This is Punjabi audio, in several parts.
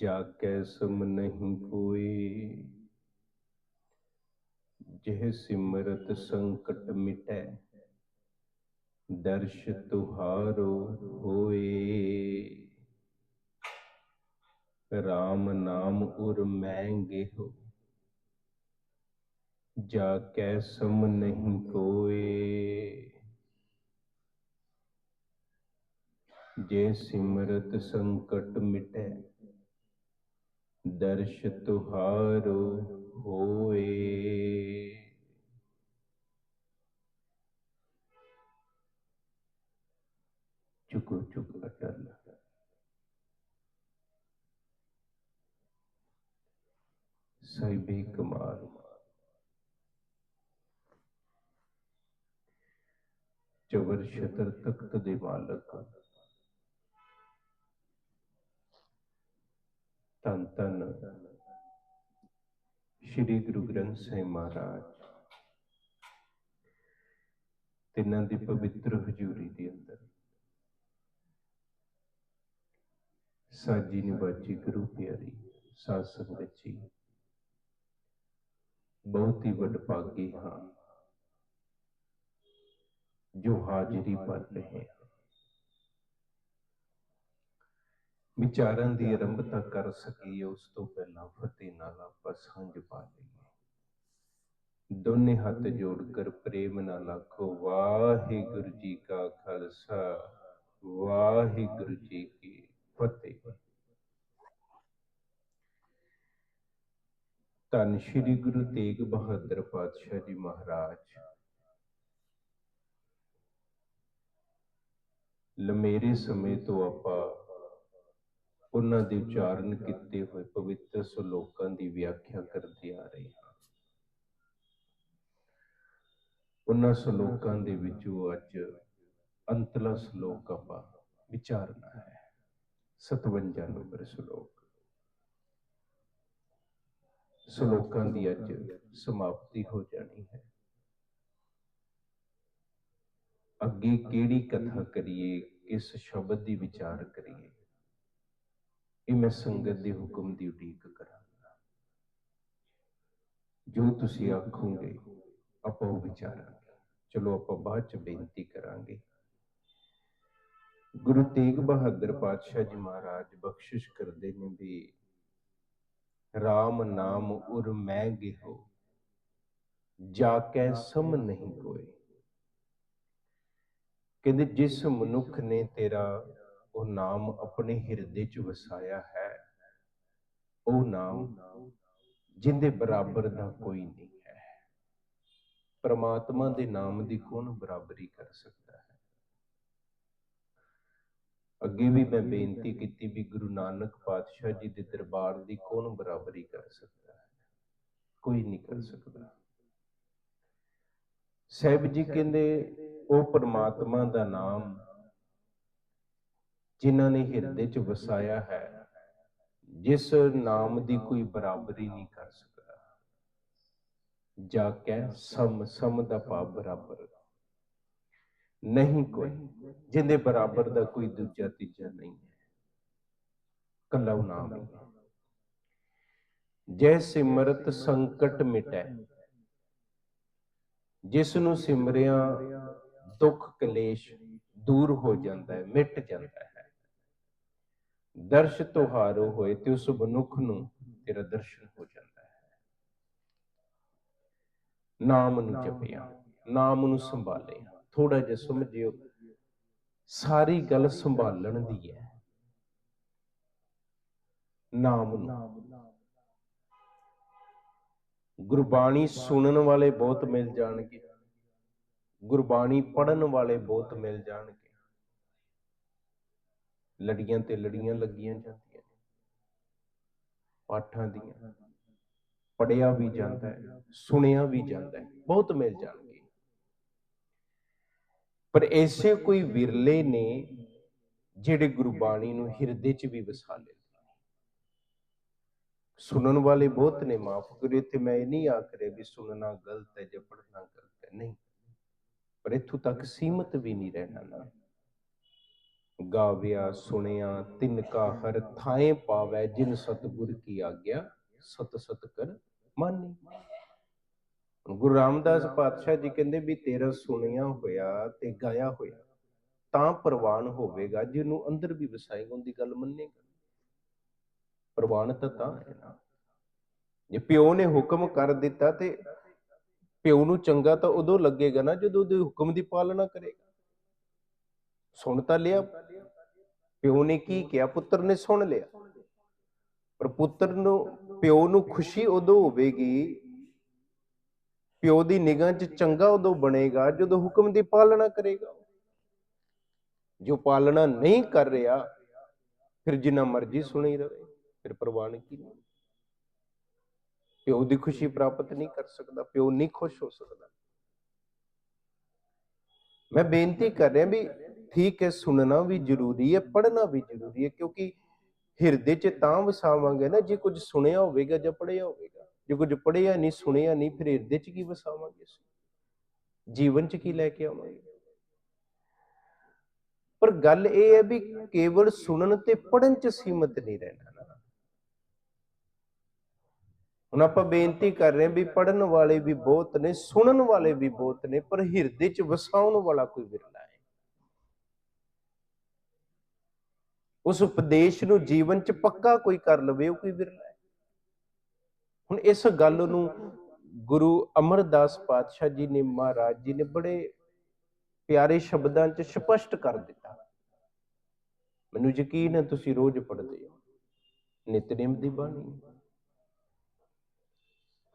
ਜਾ ਕੈ ਸਮ ਨਹੀਂ ਕੋਏ ਜਿਹ ਸਿਮਰਤ ਸੰਕਟ ਮਿਟੈ ਦਰਸ਼ ਤੁਹਾਰੋ ਹੋਏ ਰਾਮ ਨਾਮ ਉਰ ਮੈਂ ਗੇਹੋ ਜਾ ਕੈ ਸਮ ਨਹੀਂ ਕੋਏ ਜੇ ਸਿਮਰਤ ਸੰਕਟ ਮਿਟੈ ਦਰਸ਼ ਤੁਹਾਰੋ ਹੋਏ। ਚੁਕੋ ਚੁਕ ਅਟਲ ਸਾਹਿਬੇ ਕਮਾਲ। ਚਵਰ ਛਤਰ ਤਖਤ ਦੇ ਮਾਲਕ। ਧੰਨ ਧੰਨ ਸ਼੍ਰੀ ਗੁਰੂ ਗ੍ਰੰਥ ਸਾਹਿਬ ਮਹਾਰਾਜ ਤਿੰਨਾਂ ਦੀ ਪਵਿੱਤਰ ਹਜ਼ੂਰੀ ਦੇ ਅੰਦਰ। ਸਾਜੀ ਨਿਵਾਜੀ ਗੁਰੂ ਪਿਆਰੀ, ਸਾਧ ਸੰਗਤ ਜੀ। ਬਹੁਤ ਹੀ ਵਡਭਾਗੀ ਹਾਂ। ਜੋ ਹਾਜ਼ਰੀ ਭਰ ਰਹੇ ਹਾਂ। ਵਿਚਾਰਾਂ ਦੀ ਆਰੰਭਤਾ ਕਰ ਸਕੀਏ, ਉਸ ਤੋਂ ਪਹਿਲਾਂ ਫਤਿਹ ਨਾਲ ਆਪਾਂ ਸਾਂਝ ਪਾ ਲਈਏ। ਦੋਨੇ ਹੱਥ ਜੋੜ ਕਰ ਪ੍ਰੇਮ ਨਾਲ ਆਖੋ, ਵਾਹਿਗੁਰੂ ਜੀ ਕਾ ਖਾਲਸਾ, ਵਾਹਿਗੁਰੂ ਜੀ ਕੀ ਫਤਿਹ। ਧੰਨ ਸ਼੍ਰੀ ਗੁਰੂ ਤੇਗ ਬਹਾਦਰ ਪਾਤਸ਼ਾਹ ਜੀ ਮਹਾਰਾਜ। ਲਮੇਰੇ ਸਮੇਂ ਤੋਂ ਆਪਾਂ ਉਹਨਾਂ ਦੇ ਉਚਾਰਨ ਕੀਤੇ ਹੋਏ ਪਵਿੱਤਰ ਸ਼ਲੋਕਾਂ ਦੀ ਵਿਆਖਿਆ ਕਰਦੇ ਆ ਰਹੇ ਹਾਂ। ਉਹਨਾਂ ਸ਼ਲੋਕਾਂ ਦੇ ਵਿੱਚੋਂ ਅੱਜ ਅੰਤਲਾ ਸ਼ਲੋਕ ਆਪਾਂ ਵਿਚਾਰਨਾ ਹੈ। 57 ਨੰਬਰ ਸ਼ਲੋਕ। ਸ਼ਲੋਕਾਂ ਦੀ ਅੱਜ ਸਮਾਪਤੀ ਹੋ ਜਾਣੀ ਹੈ। ਅੱਗੇ ਕਿਹੜੀ ਕਥਾ ਕਰੀਏ, ਕਿਸ ਸ਼ਬਦ ਦੀ ਵਿਚਾਰ ਕਰੀਏ? ਇਹ ਮੈਂ ਸੰਗਤ ਦੇ ਹੁਕਮ ਦੀ ਉਡੀਕ ਕਰਾਂਗਾ। ਜੋ ਤੁਸੀਂ ਆਖੋਗੇ, ਆਪਾਂ ਉਹ ਵਿਚਾਰਾਂਗੇ। ਚਲੋ ਆਪਾਂ ਬਾਅਦ ਚ ਬੇਨਤੀ ਕਰਾਂਗੇ। ਗੁਰੂ ਤੇਗ ਬਹਾਦਰ ਪਾਤਸ਼ਾਹ ਜੀ ਮਹਾਰਾਜ ਬਖਸ਼ਿਸ਼ ਕਰਦੇ ਨੇ ਵੀ RAM ਨਾਮ ਉਰ ਮੈਂ ਗਿਹੋ, ਜਾ ਕੇ ਸਮ ਨਹੀਂ ਕੋਏ। ਕਹਿੰਦੇ ਜਿਸ ਮਨੁੱਖ ਨੇ ਤੇਰਾ ਉਹ ਨਾਮ ਆਪਣੇ ਹਿਰਦੇ 'ਚ ਵਸਾਇਆ ਹੈ। ਉਹ ਨਾਮ ਜਿੰਦੇ ਬਰਾਬਰ ਦਾ ਕੋਈ ਨਹੀਂ ਹੈ। ਪ੍ਰਮਾਤਮਾ ਦੇ ਨਾਮ ਦੀ ਕੌਣ ਬਰਾਬਰੀ ਕਰ ਸਕਦਾ ਹੈ? ਅੱਗੇ ਵੀ ਮੈਂ ਬੇਨਤੀ ਕੀਤੀ ਵੀ ਗੁਰੂ ਨਾਨਕ ਪਾਤਸ਼ਾਹ ਜੀ ਦੇ ਦਰਬਾਰ ਦੀ ਕੌਣ ਬਰਾਬਰੀ ਕਰ ਸਕਦਾ ਹੈ? ਕੋਈ ਨਹੀਂ ਕਰ ਸਕਦਾ। ਸਾਹਿਬ ਜੀ ਕਹਿੰਦੇ, ਉਹ ਪਰਮਾਤਮਾ ਦਾ ਨਾਮ ਜਿਨ੍ਹਾਂ ਨੇ ਹਿਰਦੇ 'ਚ ਵਸਾਇਆ ਹੈ, ਜਿਸ ਨਾਮ ਦੀ ਕੋਈ ਬਰਾਬਰੀ ਨਹੀਂ ਕਰ ਸਕਦਾ। ਜਾ ਕੇ ਸਮ ਸਮ ਦਾ ਭਾਵ ਬਰਾਬਰ। ਨਹੀਂ ਕੋਈ, ਜਿੰਦੇ ਬਰਾਬਰ ਦਾ ਕੋਈ ਦੂਜਾ ਤੀਜਾ ਨਹੀਂ ਹੈ। ਕੱਲਾ ਉਹ ਨਾਮ ਹੀ ਹੈ। ਜੈ ਸਿਮਰਤ ਸੰਕਟ ਮਿਟੈ। ਜਿਸ ਨੂੰ ਸਿਮਰਿਆ ਦੁੱਖ ਕਲੇਸ਼ ਦੂਰ ਹੋ ਜਾਂਦਾ ਹੈ, ਮਿਟ ਜਾਂਦਾ ਹੈ। ਦਰਸ਼ ਤੁਹਾਰੋ ਹੋਏ ਤੇ ਉਸ ਮਨੁੱਖ ਨੂੰ ਤੇਰਾ ਦਰਸ਼ਨ ਹੋ ਜਾਂਦਾ ਹੈ। ਨਾਮ ਨੂੰ ਜਪਿਆ ਨਾਮ ਨੂੰ ਸੰਭਾਲਿਆ। ਥੋੜਾ ਜਿਹਾ ਸਮਝਿਓ ਸਾਰੀ ਗੱਲ ਸੰਭਾਲਣ ਦੀ ਹੈ। ਨਾਮ ਨੂੰ। ਗੁਰਬਾਣੀ ਸੁਣਨ ਵਾਲੇ ਬਹੁਤ ਮਿਲ ਜਾਣਗੇ। ਗੁਰਬਾਣੀ ਪੜਨ ਵਾਲੇ ਬਹੁਤ ਮਿਲ ਜਾਣਗੇ। ਲੜੀਆਂ ਤੇ ਲੜੀਆਂ ਲੱਗੀਆਂ ਜਾਂਦੀਆਂ ਨੇ। ਪਾਠਾਂ ਦੀਆਂ। ਪੜਿਆ ਵੀ ਜਾਂਦਾ ਹੈ, ਸੁਣਿਆ ਵੀ ਜਾਂਦਾ ਹੈ, ਬਹੁਤ ਮਿਲ ਜਾਣਗੇ। ਪਰ ਐਸੇ ਕੋਈ ਵਿਰਲੇ ਨੇ ਜਿਹੜੇ ਗੁਰਬਾਣੀ ਨੂੰ ਹਿਰਦੇ 'ਚ ਵੀ ਵਸਾ ਲੈਂਦੇ ਸੁਣਨ ਵਾਲੇ ਬਹੁਤ ਨੇ, ਮਾਫ ਕਰਿਓ ਤੇ ਮੈਂ ਇਹ ਨਹੀਂ ਆਖ ਰਿਹਾ ਵੀ ਸੁਣਨਾ ਗਲਤ ਹੈ ਜਾਂ ਪੜ੍ਹਨਾ ਗਲਤ ਹੈ। ਨਹੀਂ, ਪਰ ਇੱਥੋਂ ਤੱਕ ਸੀਮਤ ਵੀ ਨਹੀਂ ਰਹਿਣਾ ਨਾ। ਗਾਵਿਆ, ਸੁਣਿਆ ਤਿਨ ਕਾ ਹਰ ਥਾਏ ਪਾਵੈ ਜਿਨ ਸਤਿਗੁਰ ਕੀ ਆਗਿਆ, ਸਤ ਸਤ ਕਰ ਮਾਨੀ। ਗੁਰੂ ਰਾਮਦਾਸ ਪਾਤਸ਼ਾਹ ਜੀ ਕਹਿੰਦੇ ਵੀ ਤੇਰਾ ਸੁਣਿਆ ਹੋਇਆ ਤੇ ਗਾਇਆ ਹੋਇਆ, ਤਾਂ ਪ੍ਰਵਾਨ ਹੋਵੇਗਾ ਜਿਹਨੂੰ ਅੰਦਰ ਵੀ ਵਸਾਏਗਾ ਉਹਦੀ ਗੱਲ ਮੰਨੇਗਾ। ਪ੍ਰਵਾਨ ਤਾਂ ਤਾਂ ਹੈ ਨਾ। ਜੇ ਪਿਓ ਨੇ ਹੁਕਮ ਕਰ ਦਿੱਤਾ ਤੇ ਪਿਓ ਨੂੰ ਚੰਗਾ ਤਾਂ ਉਦੋਂ ਲੱਗੇਗਾ ਨਾ ਜਦੋਂ ਉਹਦੇ ਹੁਕਮ ਦੀ ਪਾਲਣਾ ਕਰੇਗਾ। ਸੁਣ ਤਾਂ ਲਿਆ। ਪਿਓ ਨੇ ਕੀ ਕਿਹਾ? ਪੁੱਤਰ ਨੇ ਸੁਣ ਲਿਆ। ਪਰ ਪੁੱਤਰ ਨੂੰ, ਪਿਓ ਨੂੰ ਖੁਸ਼ੀ ਉਦੋਂ ਹੋਵੇਗੀ, ਪਿਓ ਦੀ ਨਿਗਾਹ 'ਚ ਚੰਗਾ ਉਦੋਂ ਬਣੇਗਾ, ਜਦੋਂ ਹੁਕਮ ਦੀ ਪਾਲਣਾ ਕਰੇਗਾ। ਜੋ ਪਾਲਣਾ ਨਹੀਂ ਕਰ ਰਿਹਾ, ਫਿਰ ਜਿੰਨਾ ਮਰਜ਼ੀ ਸੁਣੀ ਰਵੇ, ਫਿਰ ਪ੍ਰਵਾਨ ਕੀ ਨਹੀਂ ਪਿਓ ਦੀ ਖੁਸ਼ੀ ਪ੍ਰਾਪਤ ਨਹੀਂ ਕਰ ਸਕਦਾ, ਪਿਓ ਨਹੀਂ ਖੁਸ਼ ਹੋ ਸਕਦਾ। ਮੈਂ ਬੇਨਤੀ ਕਰ ਰਿਹਾ ਵੀ ਠੀਕ ਹੈ, ਸੁਣਨਾ ਵੀ ਜ਼ਰੂਰੀ ਹੈ, ਪੜ੍ਹਨਾ ਵੀ ਜ਼ਰੂਰੀ ਹੈ, ਕਿਉਂਕਿ ਹਿਰਦੇ 'ਚ ਤਾਂ ਵਸਾਵਾਂਗੇ ਨਾ, ਜੇ ਕੁਝ ਸੁਣਿਆ ਹੋਵੇਗਾ ਜਾਂ ਪੜ੍ਹਿਆ ਹੋਵੇਗਾ। ਜੇ ਕੁਝ ਪੜ੍ਹਿਆ ਨਹੀਂ, ਸੁਣਿਆ ਨਹੀਂ, ਫਿਰ ਹਿਰਦੇ 'ਚ ਕੀ ਵਸਾਵਾਂਗੇ ਜੀਵਨ 'ਚ ਕੀ ਲੈ ਕੇ ਆਵਾਂਗੇ? ਪਰ ਗੱਲ ਇਹ ਹੈ ਵੀ ਕੇਵਲ ਸੁਣਨ ਤੇ ਪੜਨ 'ਚ ਸੀਮਤ ਨਹੀਂ ਰਹਿਣਾ ਹੁਣ ਆਪਾਂ ਬੇਨਤੀ ਕਰ ਰਹੇ ਵੀ ਪੜਨ ਵਾਲੇ ਵੀ ਬਹੁਤ ਨੇ, ਸੁਣਨ ਵਾਲੇ ਵੀ ਬਹੁਤ ਨੇ, ਪਰ ਹਿਰਦੇ 'ਚ ਵਸਾਉਣ ਵਾਲਾ ਕੋਈ ਵਿਰਲਾ ਹੈ ਉਸ ਉਪਦੇਸ਼ ਨੂੰ ਜੀਵਨ 'ਚ ਪੱਕਾ ਕੋਈ ਕਰ ਲਵੇ, ਉਹ ਕੋਈ ਵਿਰਲਾ ਹੈ? ਹੁਣ ਇਸ ਗੱਲ ਨੂੰ ਗੁਰੂ ਅਮਰਦਾਸ ਪਾਤਸ਼ਾਹ ਜੀ ਨੇ ਮਹਾਰਾਜ ਜੀ ਨੇ ਬੜੇ ਪਿਆਰੇ ਸ਼ਬਦਾਂ 'ਚ ਸਪਸ਼ਟ ਕਰ ਦਿੱਤਾ। ਮੈਨੂੰ ਯਕੀਨ ਹੈ ਤੁਸੀਂ ਰੋਜ਼ ਪੜ੍ਹਦੇ ਹੋ। ਨਿਤਨੇਮ ਦੀ ਬਾਣੀ।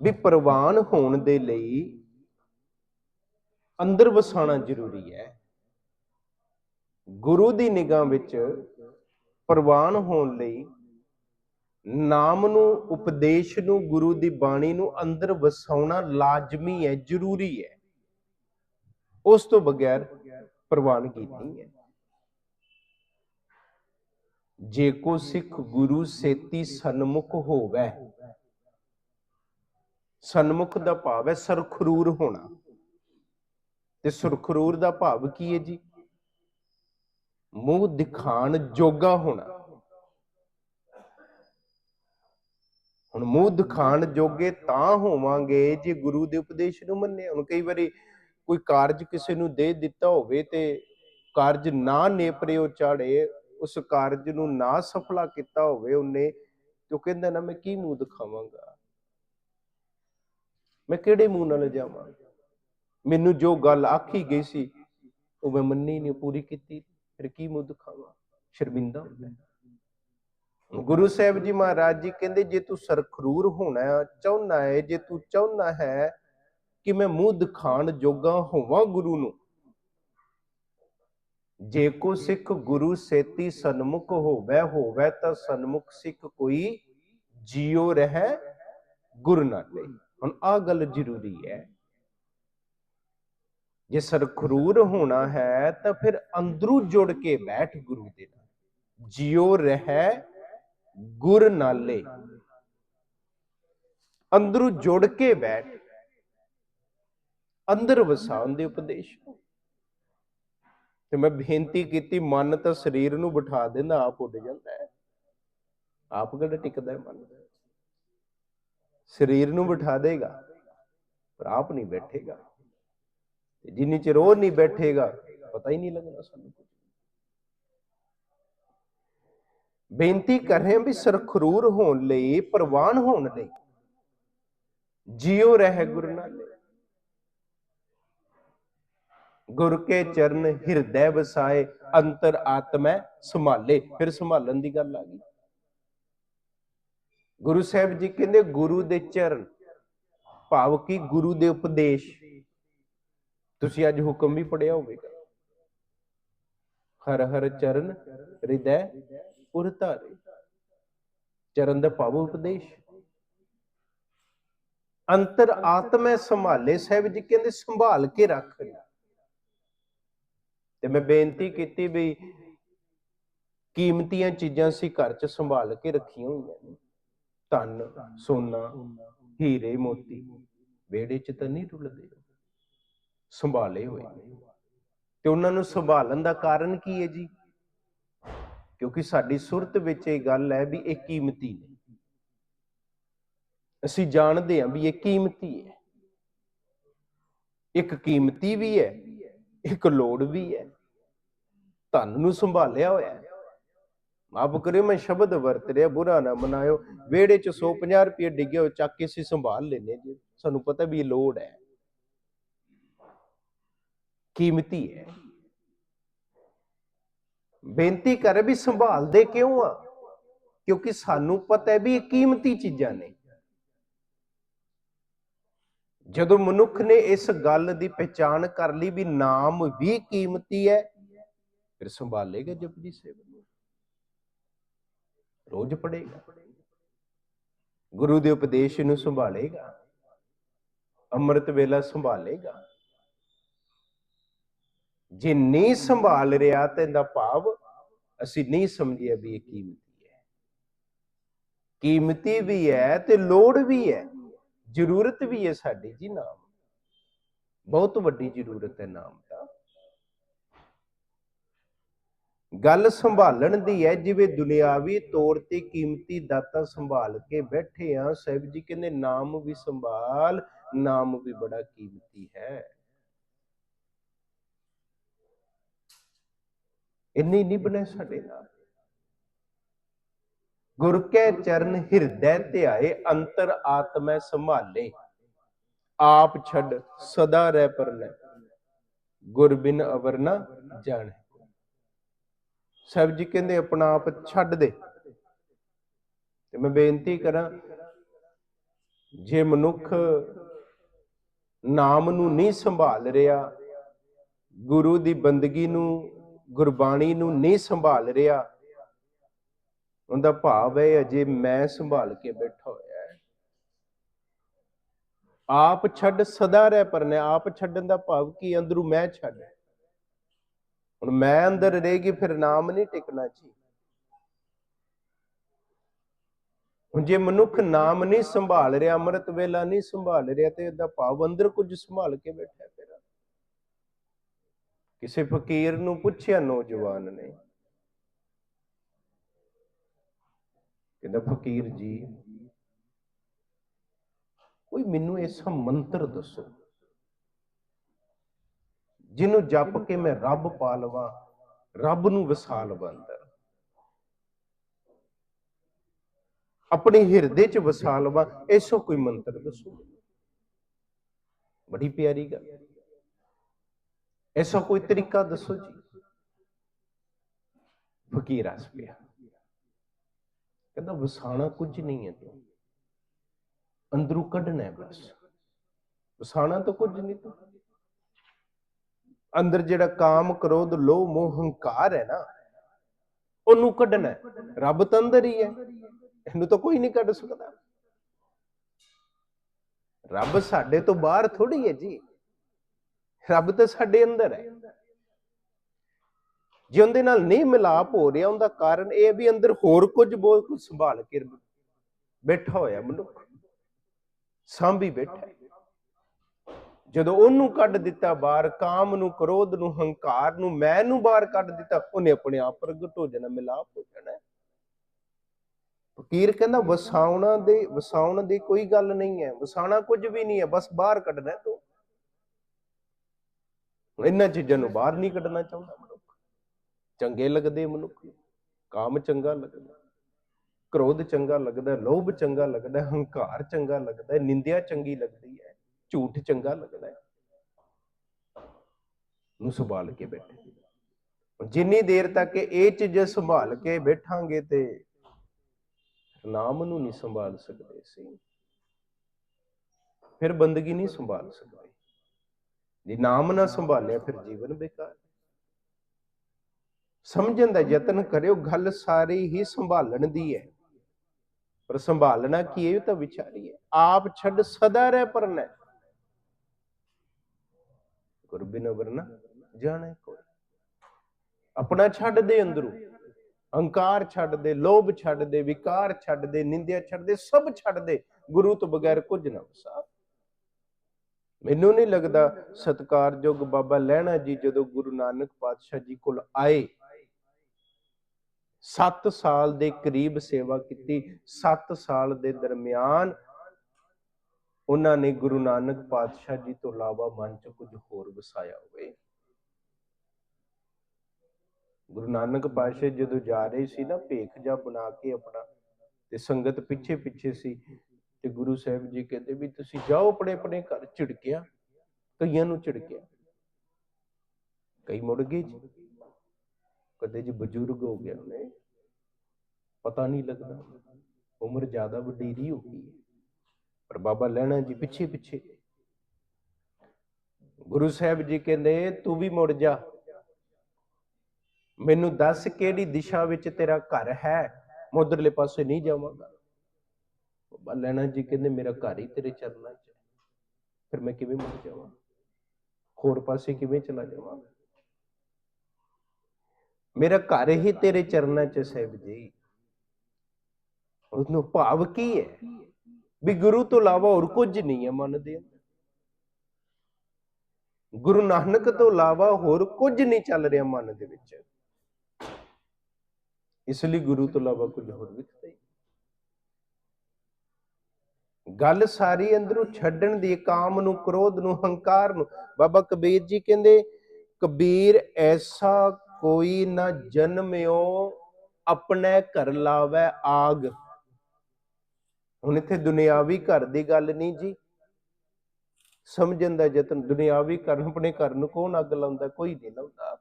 ਵੀ ਪ੍ਰਵਾਨ ਹੋਣ ਦੇ ਲਈ ਅੰਦਰ ਵਸਾਣਾ ਜ਼ਰੂਰੀ ਹੈ। ਗੁਰੂ ਦੀ ਨਿਗਾਹ ਵਿੱਚ ਪ੍ਰਵਾਨ ਹੋਣ ਲਈ ਨਾਮ ਨੂੰ, ਉਪਦੇਸ਼ ਨੂੰ, ਗੁਰੂ ਦੀ ਬਾਣੀ ਨੂੰ ਅੰਦਰ ਵਸਾਉਣਾ ਲਾਜ਼ਮੀ ਹੈ, ਜ਼ਰੂਰੀ ਹੈ। ਉਸ ਤੋਂ ਬਗੈਰ ਪ੍ਰਵਾਨਗੀ ਨਹੀਂ ਹੈ। ਜੇ ਕੋ ਸਿੱਖ ਗੁਰੂ ਸੇਤੀ ਸਨਮੁਖ ਹੋਵੇ, ਸਨਮੁਖ ਦਾ ਭਾਵ ਹੈ ਸਰਖਰੂਰ ਹੋਣਾ। ਤੇ ਸੁਰਖਰੂਰ ਦਾ ਭਾਵ ਕੀ ਹੈ ਜੀ? ਮੂੰਹ ਦਿਖਾਣ ਜੋਗਾ ਹੋਣਾ। ਹੁਣ ਮੂੰਹ ਦਿਖਾਣ ਜੋਗੇ ਤਾਂ ਹੋਵਾਂਗੇ ਜੇ ਗੁਰੂ ਦੇ ਉਪਦੇਸ਼ ਨੂੰ ਮੰਨੇ ਹੁਣ ਕਈ ਵਾਰੀ ਕੋਈ ਕਾਰਜ ਕਿਸੇ ਨੂੰ ਦੇ ਦਿੱਤਾ ਹੋਵੇ ਤੇ ਕਾਰਜ ਨਾ ਨੇਪਰੇ ਉਹ ਚਾੜੇ, ਉਸ ਕਾਰਜ ਨੂੰ ਨਾ ਸਫਲਾ ਕੀਤਾ ਹੋਵੇ ਉਹਨੇ, ਤੇ ਉਹ ਕਹਿੰਦਾ ਨਾ, ਮੈਂ ਕੀ ਮੂੰਹ ਦਿਖਾਵਾਂਗਾ? ਮੈਂ ਕਿਹੜੇ ਮੂੰਹ ਨਾਲ ਜਾਵਾਂ? ਮੈਨੂੰ ਜੋ ਗੱਲ ਆਖੀ ਗਈ ਸੀ, ਉਹ ਮੈਂ ਮੰਨੀ ਨਹੀਂ ਪੂਰੀ ਕੀਤੀ। ਫਿਰ ਕੀ ਮੂੰਹ ਦਿਖਾਵਾਂ ਸ਼ਰਮਿੰਦਾ ਹੁੰਦਾ। ਗੁਰੂ ਸਾਹਿਬ ਜੀ ਮਹਾਰਾਜ ਜੀ ਕਹਿੰਦੇ ਜੇ ਤੂੰ ਸਰਖਰੂਰ ਹੋਣਾ ਚਾਹੁੰਦਾ ਹੈ ਜੇ ਤੂੰ ਚਾਹੁੰਦਾ ਹੈ ਕਿ ਮੈਂ ਮੂੰਹ ਦਿਖਾਣ ਜੋਗਾ ਹੋਵਾਂ ਗੁਰੂ ਨੂੰ ਜੇ ਕੋ ਸਿੱਖ ਗੁਰੂ ਸੇਤੀ ਸਨਮੁਖ ਹੋਵੇ ਹੋਵੇ ਤਾਂ ਸਨਮੁਖ ਸਿੱਖ ਕੋਈ ਜਿਉ ਰਹਿ ਗੁਰ ਨਾਲੇ ਹੁਣ ਆ ਗੱਲ ਜ਼ਰੂਰੀ ਹੈ। ਜੇ ਸਰਖਰੂਰ ਹੋਣਾ ਹੈ ਤਾਂ ਫਿਰ ਅੰਦਰੂ ਜੁੜ ਕੇ ਬੈਠ ਗੁਰੂ ਦੇ ਨਾਲ। ਜਿਉ ਰਹਿ ਗੁਰ ਨਾਲੇ। ਅੰਦਰੂ ਜੁੜ ਕੇ ਬੈਠ। ਅੰਦਰ ਵਸਾਉਣ ਦੇ ਉਪਦੇਸ਼। ਤੇ ਮੈਂ ਬੇਨਤੀ ਕੀਤੀ, ਮਨ ਤਾਂ ਸਰੀਰ ਨੂੰ ਬਿਠਾ ਦਿੰਦਾ, ਆਪ ਉੱਡ ਜਾਂਦਾ ਹੈ। ਆਪ ਕਿਹੜਾ ਟਿਕਦਾ ਹੈ ਮਨ? ਸਰੀਰ ਨੂੰ ਬਿਠਾ ਦੇਗਾ, ਪਰ ਆਪ ਨਹੀਂ ਬੈਠੇਗਾ। ਤੇ ਜਿੰਨੀ ਚਿਰ ਉਹ ਨਹੀਂ ਬੈਠੇਗਾ, ਪਤਾ ਹੀ ਨਹੀਂ ਲੱਗਣਾ ਸਾਨੂੰ ਕੁਝ। ਬੇਨਤੀ ਕਰ ਰਹੇ ਹਾਂ ਵੀ ਸਰਖਰੂਰ ਹੋਣ ਲਈ, ਪ੍ਰਵਾਨ ਹੋਣ ਲਈ ਜਿਉ ਰਹਿ ਗੁਰੂ ਨਾਲੇ ਗੁਰ ਕੇ ਚਰਨ ਹਿਰਦੈ ਵਸਾਏ, ਅੰਤਰ ਆਤਮੈ ਸੰਭਾਲੇ। ਫਿਰ ਸੰਭਾਲਣ ਦੀ ਗੱਲ ਆ ਗਈ। ਗੁਰੂ ਸਾਹਿਬ ਜੀ ਕਹਿੰਦੇ, ਗੁਰੂ ਦੇ ਚਰਨ, ਭਾਵ ਕੀ ਗੁਰੂ ਦੇ ਉਪਦੇਸ਼। ਤੁਸੀਂ ਅੱਜ ਹੁਕਮ ਵੀ ਪੜਿਆ ਹੋਵੇਗਾ। ਹਰ ਹਰ ਚਰਨ ਹਿਰਦੈ ਉਰ ਧਾਰੇ। ਚਰਨ ਦਾ ਭਾਵ ਉਪਦੇਸ਼। ਅੰਤਰ ਆਤਮੈ ਸੰਭਾਲੇ, ਸਾਹਿਬ ਜੀ ਕਹਿੰਦੇ ਸੰਭਾਲ ਕੇ ਰੱਖ ਤੇ ਮੈਂ ਬੇਨਤੀ ਕੀਤੀ ਵੀ ਕੀਮਤੀਆਂ ਚੀਜ਼ਾਂ ਸੀ ਘਰ 'ਚ ਸੰਭਾਲ ਕੇ ਰੱਖੀਆਂ ਹੋਈਆਂ ਨੇ। ਧਨ, ਸੋਨਾ, ਹੀਰੇ, ਮੋਤੀ, ਵਿਹੜੇ 'ਚ ਤਾਂ ਨਹੀਂ ਰੁਲਦੇ। ਸੰਭਾਲੇ ਹੋਏ। ਤੇ ਉਹਨਾਂ ਨੂੰ ਸੰਭਾਲਣ ਦਾ ਕਾਰਨ ਕੀ ਹੈ ਜੀ? ਕਿਉਂਕਿ ਸਾਡੀ ਸੁਰਤ ਵਿੱਚ ਇਹ ਗੱਲ ਹੈ ਵੀ ਇਹ ਕੀਮਤੀ ਨੇ। ਅਸੀਂ ਜਾਣਦੇ ਹਾਂ ਵੀ ਇਹ ਕੀਮਤੀ ਹੈ। ਇੱਕ ਕੀਮਤੀ ਵੀ ਹੈ, ਇੱਕ ਲੋੜ ਵੀ ਹੈ। ਧਨ ਨੂੰ ਸੰਭਾਲਿਆ ਹੋਇਆ ਹੈ। ਮਾਫ ਕਰਿਓ, ਮੈਂ ਸ਼ਬਦ ਵਰਤ ਰਿਹਾ, ਬੁਰਾ ਨਾ ਮਨਾਇਓ। ਵਿਹੜੇ ਚ 150 ਰੁਪਏ ਡਿੱਗੇ ਹੋ ਚੱਕ ਕੇ ਅਸੀਂ ਸੰਭਾਲ ਲੈਨੇ ਜੀ। ਸਾਨੂੰ ਪਤਾ ਵੀ ਇਹ ਲੋੜ ਹੈ। ਕੀਮਤੀ ਹੈ। ਬੇਨਤੀ ਕਰ ਵੀ ਸੰਭਾਲਦੇ ਕਿਉਂ ਆ? ਕਿਉਂਕਿ ਸਾਨੂੰ ਪਤਾ ਹੈ ਵੀ ਇਹ ਕੀਮਤੀ ਚੀਜ਼ਾਂ ਨੇ। ਜਦੋਂ ਮਨੁੱਖ ਨੇ ਇਸ ਗੱਲ ਦੀ ਪਛਾਣ ਕਰ ਲਈ ਵੀ ਨਾਮ ਵੀ ਕੀਮਤੀ ਹੈ, ਫਿਰ ਸੰਭਾਲੇਗਾ ਜਪਜੀ ਸਾਹਿਬ ਨੂੰ। ਰੋਜ਼ ਪੜੇਗਾ ਗੁਰੂ ਦੇ ਉਪਦੇਸ਼ ਨੂੰ ਸੰਭਾਲੇਗਾ। ਅੰਮ੍ਰਿਤ ਵੇਲਾ ਸੰਭਾਲੇਗਾ। ਜੇ ਨਹੀਂ ਸੰਭਾਲ ਰਿਹਾ ਤੇ ਇਹਦਾ ਭਾਵ ਅਸੀਂ ਨਹੀਂ ਸਮਝਿਆ ਵੀ ਇਹ ਕੀਮਤੀ ਹੈ। ਕੀਮਤੀ ਵੀ ਹੈ ਤੇ ਲੋੜ ਵੀ ਹੈ। ਜ਼ਰੂਰਤ ਵੀ ਹੈ ਸਾਡੀ ਜੀ ਨਾਮ ਬਹੁਤ ਵੱਡੀ ਜ਼ਰੂਰਤ ਹੈ ਨਾਮ ਦਾ। ਗੱਲ ਸੰਭਾਲਣ ਦੀ ਹੈ, ਜਿਵੇਂ ਦੁਨਿਆਵੀ ਤੌਰ ਤੇ ਕੀਮਤੀ ਦਾਤਾ ਸੰਭਾਲ ਕੇ ਬੈਠੇ ਆ ਸਾਹਿਬ ਜੀ ਕਹਿੰਦੇ ਨਾਮ ਵੀ ਸੰਭਾਲ, ਨਾਮ ਵੀ ਬੜਾ ਕੀਮਤੀ ਹੈ। ਇੰਨੀ ਨਹੀਂ ਬਣੇ ਸਾਡੇ ਨਾਲ। ਗੁਰ ਕੈ ਚਰਨ ਹਿਰਦੈ ਧਿਆਏ, ਅੰਤਰ ਆਤਮੈ ਸੰਭਾਲੇ। ਆਪ ਛੱਡ ਸਦਾ ਰਹਿ ਪਰਨੈ ਗੁਰ ਬਿਨ ਅਵਰ ਨਾ ਜਾਣੇ। ਸਾਹਿਬ ਜੀ ਕਹਿੰਦੇ ਆਪਣਾ ਆਪ ਛੱਡ ਦੇ। ਤੇ ਮੈਂ ਬੇਨਤੀ ਕਰਾਂ, ਜੇ ਮਨੁੱਖ ਨਾਮ ਨੂੰ ਨਹੀਂ ਸੰਭਾਲ ਰਿਹਾ, ਗੁਰੂ ਦੀ ਬੰਦਗੀ ਨੂੰ ਗੁਰਬਾਣੀ ਨੂੰ ਨਹੀਂ ਸੰਭਾਲ ਰਿਹਾ। ਉਹਦਾ ਭਾਵ ਹੈ ਅਜੇ ਮੈਂ ਸੰਭਾਲ ਕੇ ਬੈਠਾ ਹੋਇਆ ਹੈ। ਆਪ ਛੱਡ ਸਦਾ ਰਹਿ ਪਰਨੇ, ਆਪ ਛੱਡਣ ਦਾ ਭਾਵ ਕੀ ਅੰਦਰੂ ਮੈਂ ਛੱਡ ਹੁਣ ਮੈਂ ਅੰਦਰ ਰਹੇਗੀ, ਫਿਰ ਨਾਮ ਨਹੀਂ ਟਿਕਣਾ ਜੀ। ਹੁਣ ਜੇ ਮਨੁੱਖ ਨਾਮ ਨਹੀਂ ਸੰਭਾਲ ਰਿਹਾ, ਅੰਮ੍ਰਿਤ ਵੇਲਾ ਨਹੀਂ ਸੰਭਾਲ ਰਿਹਾ, ਤੇ ਇਹਦਾ ਭਾਵ ਅੰਦਰ ਕੁਝ ਸੰਭਾਲ ਕੇ ਬੈਠਾ ਕਿਸੇ ਫਕੀਰ ਨੂੰ ਪੁੱਛਿਆ ਨੌਜਵਾਨ ਨੇ। ਕਹਿੰਦਾ, ਫਕੀਰ ਜੀ, ਕੋਈ ਮੈਨੂੰ ਐਸਾ ਮੰਤਰ ਦੱਸੋ, ਜਿਹਨੂੰ ਜਪ ਕੇ ਮੈਂ ਰੱਬ ਪਾ ਲਵਾਂ ਰੱਬ ਨੂੰ ਵਸਾ ਲਵਾਂ ਅੰਦਰ। ਆਪਣੇ ਹਿਰਦੇ 'ਚ ਵਸਾ ਲਵਾਂ ਐਸੋ ਕੋਈ ਮੰਤਰ ਦੱਸੋ ਬੜੀ ਪਿਆਰੀ ਗੱਲ। ਐਸਾ ਕੋਈ ਤਰੀਕਾ ਦੱਸੋ ਜੀ ਫਕੀਰ ਹੱਸ ਪਿਆ ਕਹਿੰਦਾ ਵਸਾਣਾ ਕੁਝ ਨਹੀਂ ਹੈ ਤੂੰ ਅੰਦਰੋਂ ਕੱਢਣਾ ਹੈ ਬਸ ਵਸਾਣਾ ਤਾਂ ਕੁਝ ਨਹੀਂ ਤੂੰ ਅੰਦਰ ਜਿਹੜਾ ਕਾਮ ਕ੍ਰੋਧ ਲੋਭ ਮੋਹ ਹੰਕਾਰ ਹੈ ਨਾ ਉਹਨੂੰ ਕੱਢਣਾ ਹੈ ਰੱਬ ਤਾਂ ਅੰਦਰ ਹੀ ਹੈ ਇਹਨੂੰ ਤਾਂ ਕੋਈ ਨਹੀਂ ਕੱਢ ਸਕਦਾ ਰੱਬ ਸਾਡੇ ਤੋਂ ਬਾਹਰ ਥੋੜੀ ਹੈ ਜੀ ਰੱਬ ਤਾਂ ਸਾਡੇ ਅੰਦਰ ਹੈ। ਜੇ ਉਹਦੇ ਨਾਲ ਨਹੀਂ ਮਿਲਾਪ ਹੋ ਰਿਹਾ, ਉਹਦਾ ਕਾਰਨ ਇਹ ਵੀ ਅੰਦਰ ਹੋਰ ਕੁਝ ਬਹੁਤ ਕੁਝ ਸੰਭਾਲ ਕੇ ਬੈਠਾ ਹੋਇਆ ਮਨੁੱਖ, ਸਾਂਭੀ ਬੈਠਾ ਜਦੋਂ ਉਹਨੂੰ ਕੱਢ ਦਿੱਤਾ ਬਾਹਰ, ਕਾਮ ਨੂੰ, ਕ੍ਰੋਧ ਨੂੰ, ਹੰਕਾਰ ਨੂੰ, ਮੈਂ ਨੂੰ ਬਾਹਰ ਕੱਢ ਦਿੱਤਾ, ਉਹਨੇ ਆਪਣੇ ਆਪ ਪ੍ਰਗਟ ਹੋ ਜਾਣਾ, ਮਿਲਾਪ ਹੋ ਜਾਣਾ ਫਕੀਰ ਕਹਿੰਦਾ, ਵਸਾਉਣਾ ਦੇ, ਵਸਾਉਣ ਦੀ ਕੋਈ ਗੱਲ ਨਹੀਂ ਹੈ। ਵਸਾਉਣਾ ਕੁਝ ਵੀ ਨਹੀਂ ਹੈ, ਬਸ ਬਾਹਰ ਕੱਢਣਾ ਤੂੰ। ਇਹਨਾਂ ਚੀਜ਼ਾਂ ਨੂੰ ਬਾਹਰ ਨਹੀਂ ਕੱਢਣਾ ਚਾਹੁੰਦਾ ਮਨੁੱਖ। ਚੰਗੇ ਲੱਗਦੇ ਮਨੁੱਖ ਕਾਮ ਚੰਗਾ ਲੱਗਦਾ, ਕ੍ਰੋਧ ਚੰਗਾ ਲੱਗਦਾ, ਲੋਭ ਚੰਗਾ ਲੱਗਦਾ, ਹੰਕਾਰ ਚੰਗਾ ਲੱਗਦਾ, ਨਿੰਦਿਆ ਚੰਗੀ ਲੱਗਦੀ ਹੈ, ਝੂਠ ਚੰਗਾ ਲੱਗਦਾ ਹੈ। ਨੂੰ ਸੰਭਾਲ ਕੇ ਬੈਠੇ। ਜਿੰਨੀ ਦੇਰ ਤੱਕ ਇਹ ਚੀਜ਼ ਸੰਭਾਲ ਕੇ ਬੈਠਾਂਗੇ ਤੇ ਨਾਮ ਨੂੰ ਨਹੀਂ ਸੰਭਾਲ ਸਕਦੇ ਸੀ ਫਿਰ ਬੰਦਗੀ ਨਹੀਂ ਸੰਭਾਲ ਸਕਦੇ। ਜੇ ਨਾਮ ਨਾ ਸੰਭਾਲਿਆ ਫਿਰ ਜੀਵਨ ਬੇਕਾਰ। ਸਮਝਣ ਦਾ ਯਤਨ ਕਰਿਓ ਗੱਲ ਸਾਰੀ ਹੀ ਸੰਭਾਲਣ ਦੀ ਹੈ। ਪਰ ਸੰਭਾਲਣਾ ਕੀ ਇਹ ਤਾਂ ਵਿਚਾਰੀ ਹੈ। ਆਪ ਛੱਡ ਸਦਾ ਰਹਿ ਪਰਨਾ ਗੁਰੂ ਬਿਨ ਵਰਨਾ ਜਾਣੇ ਕੋਈ। ਆਪਣਾ ਛੱਡ ਦੇ ਅੰਦਰੋਂ। ਹੰਕਾਰ ਛੱਡ ਦੇ ਲੋਭ ਛੱਡ ਦੇ ਵਿਕਾਰ ਛੱਡ ਦੇ ਨਿੰਦਿਆ ਛੱਡ ਦੇ ਸਭ ਛੱਡ ਦੇ। ਗੁਰੂ ਤੋਂ ਬਗੈਰ ਕੁਝ ਨਾ ਵਸਾ। ਮੈਨੂੰ ਨਹੀਂ ਲੱਗਦਾ ਸਤਕਾਰਯੋਗ ਬਾਬਾ ਲਹਿਣਾ ਜੀ ਜਦੋਂ ਗੁਰੂ ਨਾਨਕ ਪਾਤਸ਼ਾਹ ਜੀ ਕੋਲ ਆਏ। 7 ਸਾਲ ਦੇ ਕਰੀਬ ਸੇਵਾ ਕੀਤੀ। 7 ਸਾਲ ਦੇ ਦਰਮਿਆਨ ਉਹਨਾਂ ਨੇ ਗੁਰੂ ਨਾਨਕ ਪਾਤਸ਼ਾਹ ਜੀ ਤੋਂ ਇਲਾਵਾ ਮਨ 'ਚ ਕੁਝ ਹੋਰ ਵਸਾਇਆ ਹੋਵੇ। ਗੁਰੂ ਨਾਨਕ ਪਾਤਸ਼ਾਹ ਜਦੋਂ ਜਾ ਰਹੇ ਸੀ ਨਾ, ਭੇਖ ਜਾ ਬਣਾ ਕੇ ਆਪਣਾ ਤੇ ਸੰਗਤ ਪਿੱਛੇ ਪਿੱਛੇ ਸੀ ਤੇ ਗੁਰੂ ਸਾਹਿਬ ਜੀ ਕਹਿੰਦੇ ਵੀ ਤੁਸੀਂ ਜਾਓ ਆਪਣੇ ਆਪਣੇ ਘਰ ਝਿੜਕਿਆ, ਕਈਆਂ ਨੂੰ ਝਿੜਕਿਆ। ਕਈ ਮੁੜ ਗਏ ਜੀ। ਕਦੇ ਜੀ ਬਜ਼ੁਰਗ ਹੋ ਗਿਆ ਉਹਨੇ ਪਤਾ ਨਹੀਂ ਲੱਗਦਾ। ਉਮਰ ਜ਼ਿਆਦਾ ਵਡੇਰੀ ਹੋ ਗਈ ਪਰ ਬਾਬਾ ਲੈਣਾ ਜੀ ਪਿੱਛੇ ਪਿੱਛੇ। ਗੁਰੂ ਸਾਹਿਬ ਜੀ ਕਹਿੰਦੇ, ਤੂੰ ਵੀ ਮੁੜ ਜਾ। ਮੈਨੂੰ ਦੱਸ ਕਿਹੜੀ ਦਿਸ਼ਾ ਵਿੱਚ ਤੇਰਾ ਘਰ ਹੈ? ਮੈਂ ਉਧਰਲੇ ਪਾਸੇ ਨਹੀਂ ਜਾਵਾਂਗਾ। ਬਾਬਾ ਲੈਣਾ ਜੀ ਕਹਿੰਦੇ ਮੇਰਾ ਘਰ ਹੀ ਤੇਰੇ ਚਰਨਾਂ 'ਚ ਫਿਰ ਮੈਂ ਕਿਵੇਂ ਮੁੜ ਜਾਵਾਂ? ਹੋਰ ਪਾਸੇ ਕਿਵੇਂ ਚਲਾ ਜਾਵਾਂ? ਮੇਰਾ ਘਰ ਹੀ ਤੇਰੇ ਚਰਨਾਂ 'ਚ ਸਾਹਿਬ ਜੀ। ਉਹਨੂੰ ਭਾਵ ਕੀ ਹੈ? ਵੀ ਗੁਰੂ ਤੋਂ ਇਲਾਵਾ ਹੋਰ ਕੁਝ ਨਹੀਂ ਹੈ ਮਨ ਦੇ ਅੰਦਰ ਗੁਰੂ ਨਾਨਕ ਤੋਂ ਇਲਾਵਾ ਹੋਰ ਕੁਝ ਨਹੀਂ ਚੱਲ ਰਿਹਾ ਮਨ ਦੇ ਵਿੱਚ। ਇਸ ਲਈ ਗੁਰੂ ਤੋਂ ਇਲਾਵਾ ਕੁਝ ਹੋਰ ਵਿਖਦਾ ਹੀ ਗੱਲ ਸਾਰੀ ਅੰਦਰੋਂ ਛੱਡਣ ਦੀ, ਕਾਮ ਨੂੰ, ਕ੍ਰੋਧ ਨੂੰ, ਹੰਕਾਰ ਨੂੰ। ਬਾਬਾ ਕਬੀਰ ਜੀ ਕਹਿੰਦੇ, ਕਬੀਰ, ਐਸਾ ਕੋਈ ਨਾ ਜਨਮਿਓ, ਆਪਣੇ ਘਰ ਲਾਵੇ ਆਗ। ਹੁਣ ਇੱਥੇ ਦੁਨਿਆਵੀ ਘਰ ਦੀ ਗੱਲ ਨਹੀਂ ਜੀ। ਸਮਝਣ ਦਾ ਯਤਨ, ਦੁਨਿਆਵੀ ਘਰ ਆਪਣੇ ਘਰ ਨੂੰ ਕੌਣ ਅੱਗ ਲਾਉਂਦਾ? ਕੋਈ ਨਹੀਂ ਲਾਉਂਦਾ।